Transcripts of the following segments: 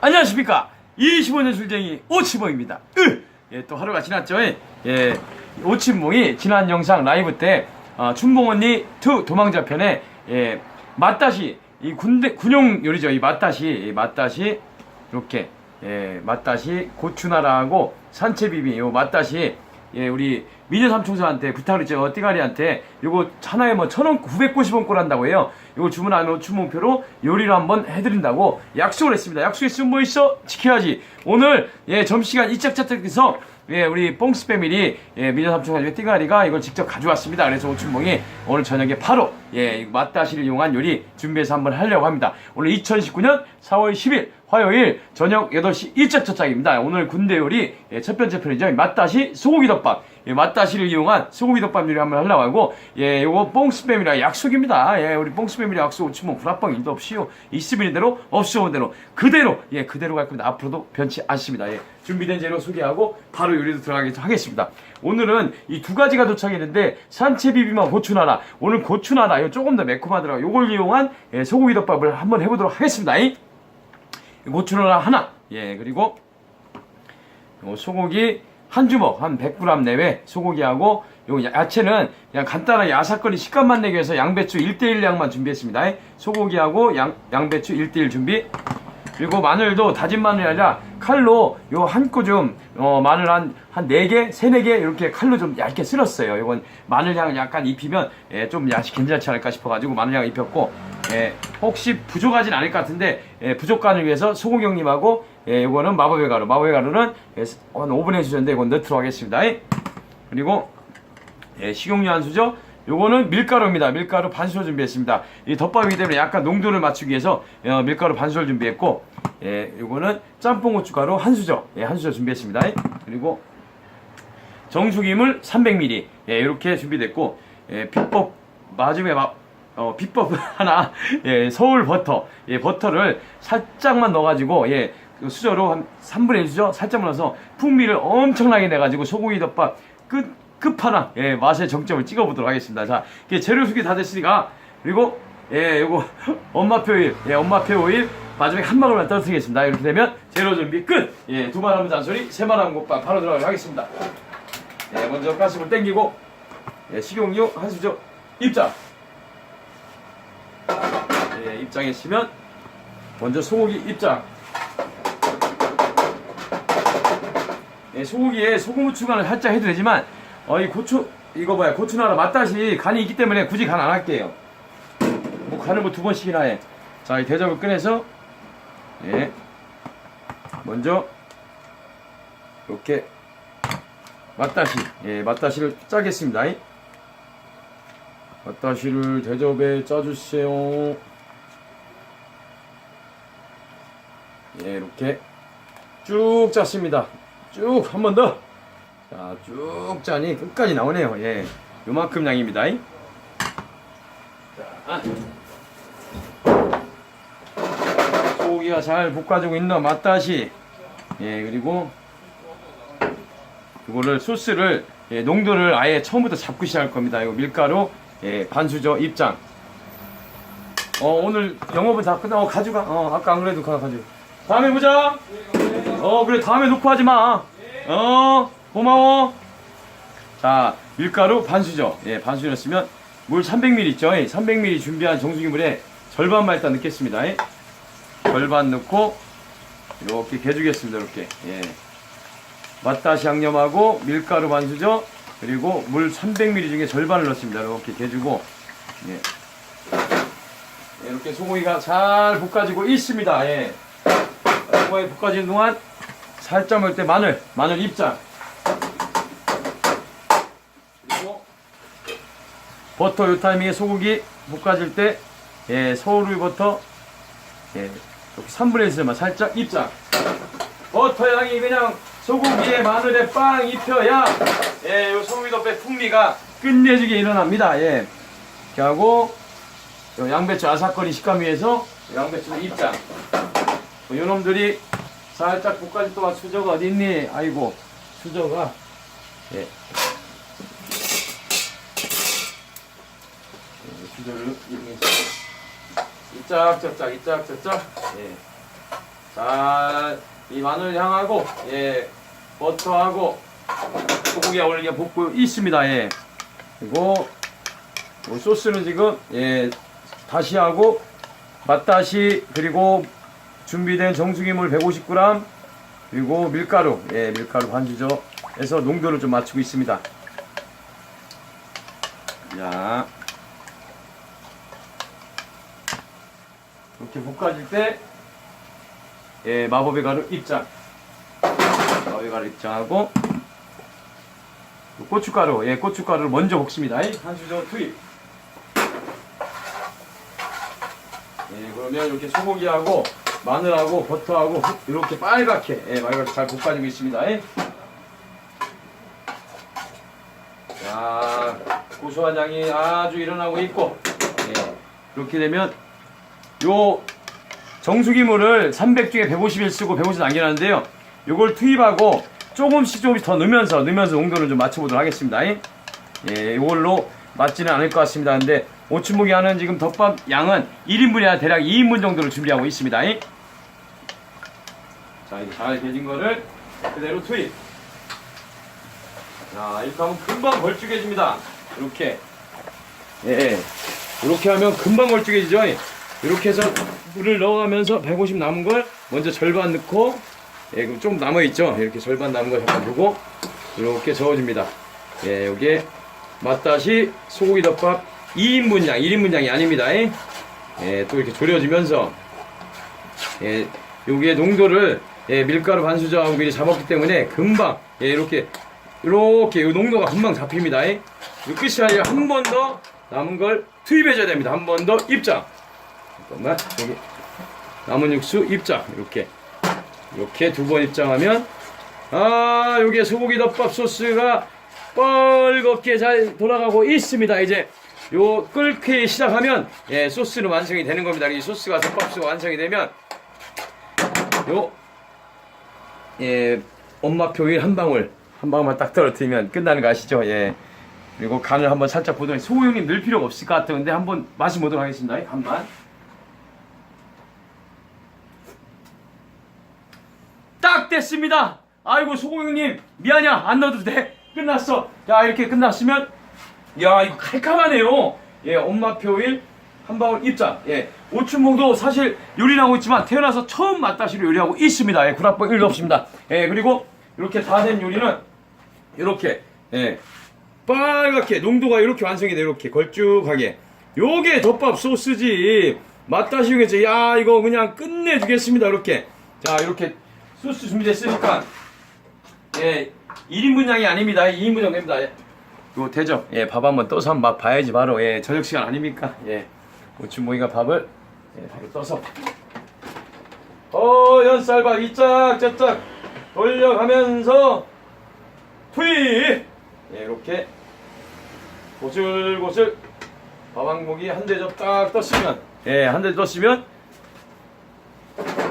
안녕하십니까. 25년 술쟁이 오치봉입니다. 으! 예, 또 하루가 지났죠. 예, 오치봉이 지난 영상 라이브 때 어, 춘봉 언니 2 도망자 편에 예, 맛다시 이 군대 군용 요리죠. 이 맛다시 이 맛다시 이렇게 예, 맛다시 고추나라하고 산채비빔 요 맛다시 예, 우리 미녀 삼총사한테 부탁을 했죠. 띠가리한테 요거 하나에 뭐 천원 990원 꼴 한다고 해요. 요거 주문하면 주문표로 요리를 한번 해드린다고 약속을 했습니다. 약속했으면 뭐 있어? 지켜야지. 오늘 예 점심시간 이짝저짝해서 예 우리 뽕스 패밀리 예 미녀 삼총사 띠가리가 이걸 직접 가져왔습니다. 그래서 오춘봉이 오늘 저녁에 바로 예 맛다시를 이용한 요리 준비해서 한번 하려고 합니다. 오늘 2019년 4월 10일 화요일 저녁 8시 일짝저짝입니다. 오늘 군대 요리 예, 첫 번째 편이죠. 맛다시 소고기 덮밥. 예, 맛다시를 이용한 소고기 덮밥 요리 한번 하려고 하고 예, 요거 뽕스팸이라 약속입니다. 예, 우리 뽕스팸이라 약속 치면 구라빵 일도 없이요. 있으면 대로 없으면 대로 그대로 예, 그대로 갈 겁니다. 앞으로도 변치 않습니다. 예, 준비된 재료 소개하고 바로 요리도 들어가겠 하겠습니다. 오늘은 이 두 가지가 도착했는데 산채 비빔과 고추나라. 오늘 고추나라 이거 조금 더 매콤하더라고요. 요걸 이용한 예, 소고기 덮밥을 한번 해보도록 하겠습니다. 이. 고추나라 하나. 예, 그리고 요 소고기 한 주먹, 한 100g 내외 소고기하고 요 야- 야채는 그냥 간단하게 아삭거리 식감만 내기 위해서 양배추 1대1 양만 준비했습니다. 소고기하고 양, 양배추 1대1 준비. 그리고 마늘도 다진 마늘이 아니라 칼로 요한 꼬좀 어, 마늘 한, 한 4개, 3, 4개 이렇게 칼로 좀 얇게 쓸었어요. 이건 마늘 향을 약간 입히면 예, 좀 야식 괜찮지 않을까 싶어가지고 마늘 향을 입혔고 예, 혹시 부족하진 않을 것 같은데 예, 부족간을 위해서 소고기 형님하고 예, 요거는 마법의 가루 마법의 가루는 예, 한 5분 해주셨는데 이건 넣도록 하겠습니다. 그리고 예, 식용유 한 수저. 요거는 밀가루입니다. 밀가루 반수저 준비했습니다. 이 덮밥이기 때문에 약간 농도를 맞추기 위해서 어, 밀가루 반수저를 준비했고, 예, 요거는 짬뽕 고춧가루 한 수저, 예, 한 수저 준비했습니다. 그리고 정수기물 300ml, 예, 이렇게 준비됐고, 예, 비법 마지막에 막 어, 비법 하나, 예, 서울 버터, 예, 버터를 살짝만 넣어가지고, 예, 그 수저로 한 3분의 1 수저 살짝만 넣어서 풍미를 엄청나게 내가지고 소고기 덮밥 끝, 끝판왕, 예, 맛의 정점을 찍어보도록 하겠습니다. 자, 재료 소개 다 됐으니까, 그리고, 예, 요거, 엄마표 오일, 예, 엄마표 오일, 마지막에 한 방울만 떨어뜨리겠습니다. 이렇게 되면 재료 준비 끝! 예, 두말 하면 잔소리, 세말 하면 국밥 바로 들어가도록 하겠습니다. 예, 먼저 가스불 땡기고, 예, 식용유 한 수저 입장. 예, 입장했으면 먼저 소고기 입장. 예, 소고기에 소금 후추간을 살짝 해도 되지만 어, 이 고추 이거 뭐야 고추나라 맛다시 간이 있기 때문에 굳이 간 안 할게요. 뭐 간을 뭐 두 번씩이나 해. 자, 이 대접을 꺼내서 예, 먼저 이렇게 맛다시 예, 맛다시를 짜겠습니다. 맛다시를 대접에 짜주세요. 예, 이렇게 쭉 짰습니다. 쭉 한 번 더. 자, 쭉 짜니 끝까지 나오네요. 예, 요만큼 양입니다. 자, 소 고기가 잘 볶아지고 있는 맛다시. 예, 그리고 이거를 소스를 예, 농도를 아예 처음부터 잡고 시작할 겁니다. 이거 밀가루 예, 반수저 입장. 어 오늘 영업은 다 끝나고 가져가. 어 아까 안 그래도 가 가지고. 다음에 보자. 어 그래 다음에 놓고 하지 마. 어 고마워. 자 밀가루 반수저. 예 반수저 넣으면 물 300ml 있죠. 예, 300ml 준비한 정수기 물에 절반만 일단 넣겠습니다. 예. 절반 넣고 이렇게 개주겠습니다. 이렇게. 예. 맛다시 양념하고 밀가루 반수저 그리고 물 300ml 중에 절반을 넣습니다. 이렇게 개주고 예. 예, 이렇게 소고기가 잘 볶아지고 있습니다. 예. 소고기 볶아지는 동안 살짝 먹을 때 마늘, 마늘 입장. 그리고 버터 요 타이밍에 소고기 볶아질 때 예, 서울우유 버터 예, 이렇게 3분의 1만 살짝 입장. 버터 향이 그냥 소고기에 마늘에 빵 입혀야 예, 요 덮밥 풍미가 끝내주게 일어납니다. 예. 이렇게 하고 요 양배추 아삭거리 식감 위해서 양배추 입장. 뭐 요놈들이 살짝 볶아질 동안 수저가 어디 있니? 아이고 수저가 예. 예, 수저를 이렇게 이짝 저짝 이짝 저짝 예. 자, 이 마늘 향하고, 예, 버터하고, 소고기에 어울리게 볶고 있습니다. 예. 그리고, 이 소스는 지금, 예, 다시하고, 맛다시, 그리고 준비된 정수기물 150g, 그리고 밀가루, 예, 밀가루 반주죠. 해서 농도를 좀 맞추고 있습니다. 자. 이렇게 볶아질 때, 예, 마법의 가루 입장. 마법의 가루 입장하고, 고춧가루, 예, 고춧가루를 먼저 볶습니다. 한 수저 투입. 예, 그러면 이렇게 소고기하고, 마늘하고, 버터하고, 이렇게 빨갛게, 예, 빨갛게 잘 볶아지고 있습니다. 예. 자, 고소한 향이 아주 일어나고 있고, 예, 이렇게 되면, 요 정수기물을 300중에 150일 쓰고 150 남겨놨는데요. 요걸 투입하고 조금씩 조금씩 더 넣으면서 넣으면서 온도를 좀 맞춰보도록 하겠습니다. 예, 요걸로 맞지는 않을 것 같습니다. 근데 오춘묵이 하는 지금 덮밥 양은 1인분이 아니라 대략 2인분 정도를 준비하고 있습니다. 자, 이제 잘 개진 거를 그대로 투입. 자, 이렇게 하면 금방 걸쭉해집니다. 이렇게. 예, 이렇게 하면 금방 걸쭉해지죠. 이렇게 해서 물을 넣어가면서 150 남은 걸 먼저 절반 넣고 예, 그럼 좀 남아 있죠? 이렇게 절반 남은 걸 잠깐 두고 이렇게 저어줍니다. 예, 요게 맛다시 소고기 덮밥 2인분 양, 1인분 양이 아닙니다. 예, 또 이렇게 졸여주면서 예, 요게 농도를 예, 밀가루 반수저하고 미리 잡았기 때문에 금방 예, 이렇게 이렇게 요 농도가 금방 잡힙니다. 예. 요 끝이 아니라 한 번 더 남은 걸 투입해줘야 됩니다. 한 번 더 입장. 잠깐만 여기 남은 육수 입장 이렇게. 이렇게 두 번 입장하면 아 요게 소고기 덮밥 소스가 뻘겋게 잘 돌아가고 있습니다. 이제 요 끓기 시작하면 예 소스는 완성이 되는 겁니다. 이 소스가 덮밥 소스가 완성이 되면 요 예 엄마 표일 한 방울 한 방울만 딱 떨어뜨리면 끝나는 거 아시죠? 예. 그리고 간을 한번 살짝 보도록 소우 형님 넣을 필요가 없을 것 같은데 한번 맛이 보도록 하겠습니다. 간만 딱 됐습니다. 아이고 소공형님 미안해 안 넣어도 돼. 끝났어. 야 이렇게 끝났으면 야 이거 칼칼하네요. 예 엄마 표일 한 방울 입장. 예 오춘봉도 사실 요리를 하고 있지만 태어나서 처음 맛다시로 요리하고 있습니다. 예 구락법 1도 없습니다. 예 그리고 이렇게 다 된 요리는 이렇게 예 빨갛게 농도가 이렇게 완성이 돼 이렇게 걸쭉하게 요게 덮밥 소스지 맛다시겠지 야 이거 그냥 끝내주겠습니다 이렇게 자 이렇게 소스 준비됐으니까? 예 1인분 양이 아닙니다. 2인분 정도입니다. 예. 요 되죠? 예밥 한번 떠서 한번 맛 봐야지 바로. 예 저녁 시간 아닙니까? 예. 고추모이가 밥을 예, 바로 떠서. 어 연쌀밥 이짝 저짝 돌려가면서 투입 예 이렇게 고슬고슬 밥한 공기 한 대접 딱 떴으면 예한 대 떴으면 그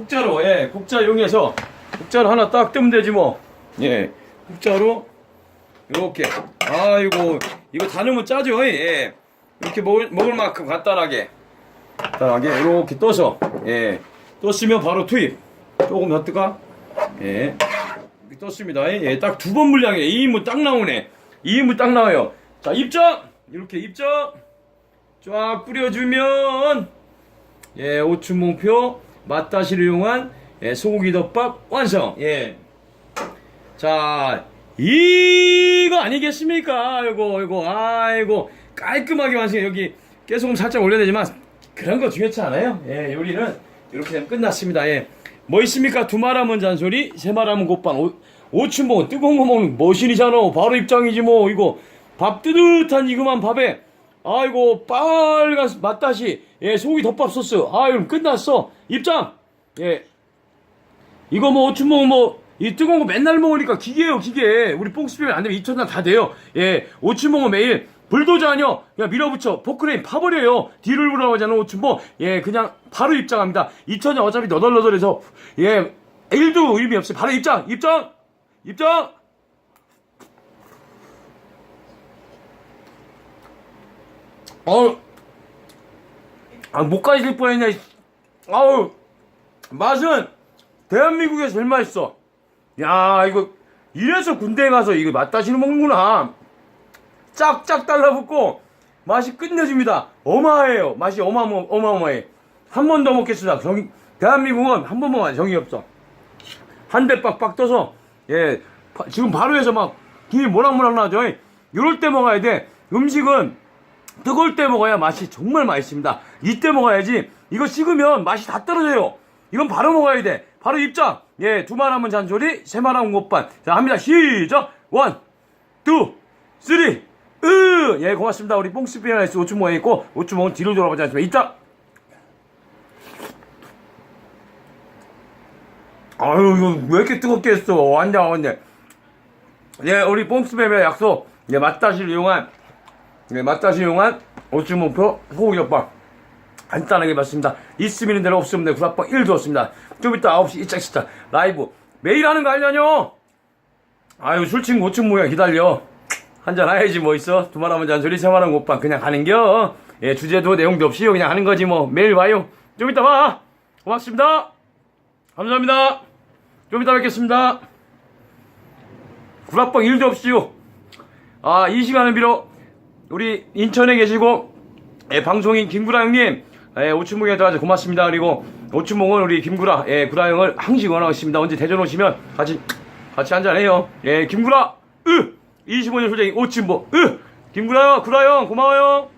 국자로 예 국자 이용해서 국자로 하나 딱 뜨면 되지 뭐예 국자로 이렇게. 아이고 이거 다 넣으면 짜죠 예. 이렇게 먹을 먹을 만큼 간단하게. 간단하게 이렇게 떠서 예. 떴으면 바로 투입. 조금 더 뜨까? 예. 떴습니다 예 딱 두번 분량에 2인분 딱 나오네. 2인분 딱 나와요. 자 입장 이렇게 입장 쫙 뿌려주면 예, 오춘봉표 맛다시를 이용한 예, 소고기 덮밥 완성. 예. 자, 이거 아니겠습니까? 아이고, 이거, 아이고, 깔끔하게 완성해. 여기 깨소금 살짝 올려야 되지만 그런 거 중요치 않아요. 예, 요리는 이렇게 되면 끝났습니다. 예. 뭐 있습니까? 두 말하면 잔소리, 세 말하면 곱반. 오, 오춘봉 뜨거운 거 먹는 머신이잖아. 바로 입장이지 뭐. 이거 밥 뜨뜻한 이거만 밥에 아이고 빨간 맛다시 예 소고기 덮밥 소스 아유 끝났어 입장! 예. 이거 뭐 오춘봉 뭐이 뜨거운 거 맨날 먹으니까 기계예요 기계. 우리 뽕스피면 안 되면 2천단 다 돼요. 예. 오춘봉은 매일 불도저 아니요. 그냥 밀어붙여 포크레인 파버려요. 뒤를 불어가잖아 오춘봉 예 그냥 바로 입장합니다. 2천단 어차피 너덜너덜해서. 예. 1도 의미 없어요 바로 입장! 입장! 입장! 어, 아, 목까지 질 뻔했네. 아우, 맛은 대한민국에서 제일 맛있어. 야, 이거 이래서 군대에 가서 이거 맛다시는 먹는구나. 짝짝 달라붙고 맛이 끝내줍니다. 어마해요. 맛이 어마어마, 어마어마해. 한 번 더 먹겠습니다. 정이, 대한민국은 한 번 먹어야 정이 없어. 한 대 빡빡 떠서, 예, 바- 지금 바로 해서 막, 김이 모락모락 나죠? 이럴 때 먹어야 돼. 음식은 뜨거울 때 먹어야 맛이 정말 맛있습니다. 이때 먹어야지. 이거 식으면 맛이 다 떨어져요. 이건 바로 먹어야 돼. 바로 입장. 예, 두말 하면 잔소리, 세말 하면 못반. 자, 합니다. 시작. 원, 투, 쓰리, 으! 예, 고맙습니다. 우리 뽕스피아나이스 오춘모에 있고, 오춘모는 뒤로 돌아가지 않습니다. 입장! 아유, 이거 왜 이렇게 뜨겁게 했어? 완전, 완전. 예, 우리 뽕스뱀의 약속. 예, 맛다시를 이용한, 예, 맛다시 이용한 오춘모표 소고기덮밥. 간단하게 맞습니다. 있으면 대로 없으면 내 구락방 1도 없습니다. 좀 이따 9시 이짝 시작 라이브 매일 하는 거 아니냐뇨? 아유 술 친구 오춘 모야 기다려. 한잔 해야지 뭐 있어. 두말 하면 잔소리 세말하면 오빠 그냥 가는겨. 예 주제도 내용도 없이 그냥 하는 거지 뭐 매일 와요. 좀 이따 봐. 고맙습니다. 감사합니다. 좀 이따 뵙겠습니다. 구락방 1도 없이요. 아, 이 시간을 빌어 우리 인천에 계시고 예, 방송인 김구라 형님 예, 오춘목에 들어와서 고맙습니다. 그리고 오춘목은 우리 김구라 예, 구라 형을 항시 원하고 있습니다. 언제 대전 오시면 같이 같이 한잔 해요. 예, 김구라 으 25년 소장이 오춘목 으 김구라 형 구라 형 고마워요.